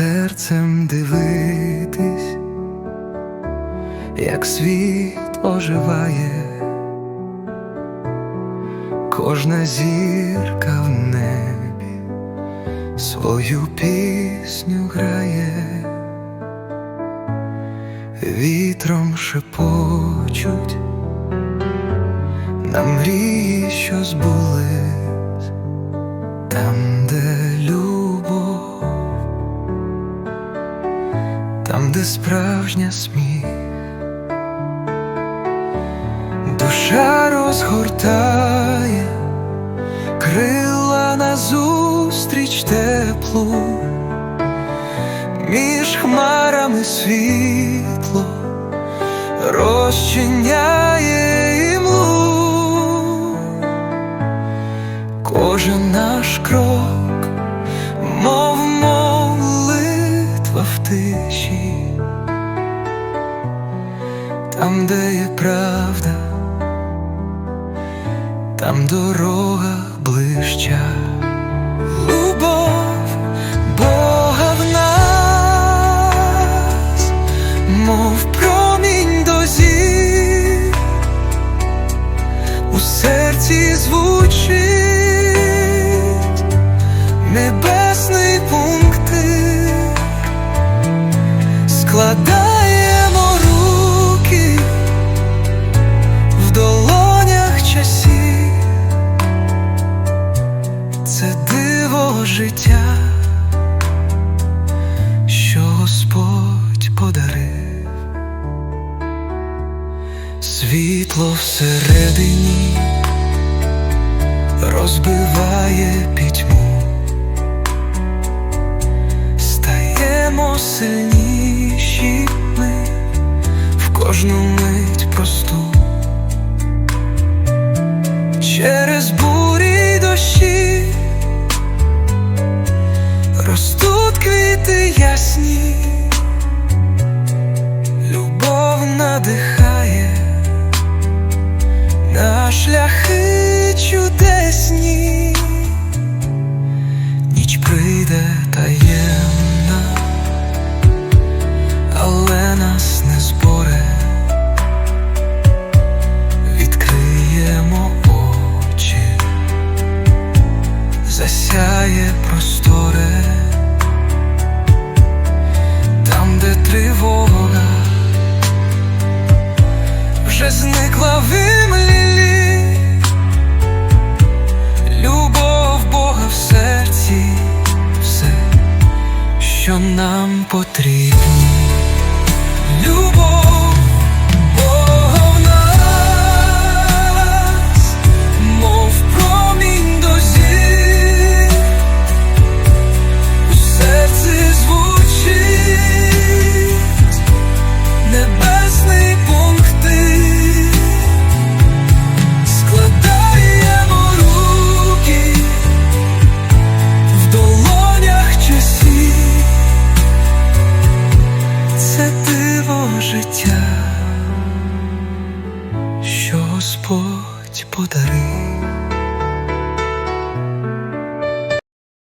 серцем дивитись, як світ оживає, кожна зірка в небі свою пісню грає, вітром шепочуть на мрії, що збулись, там, де там, справжня сміх, душа розгортає, крила назустріч теплу, між хмарами світло розчиняє імлу, кожен наш крок, там, де є правда, там дорога ближча. Любов Бога в нас, мов промінь до у серці звучить небесний пунктир, складаємо життя, що Господь подарив, світло всередині розбиває пітьму, стаємо сильніші ми в кожну мить просту. Через бурі ростуть квіти ясні, любов надихає. На шляхи зникла в імлі любов Бога в серці, все, що нам потрібно. Любов Господь подарив.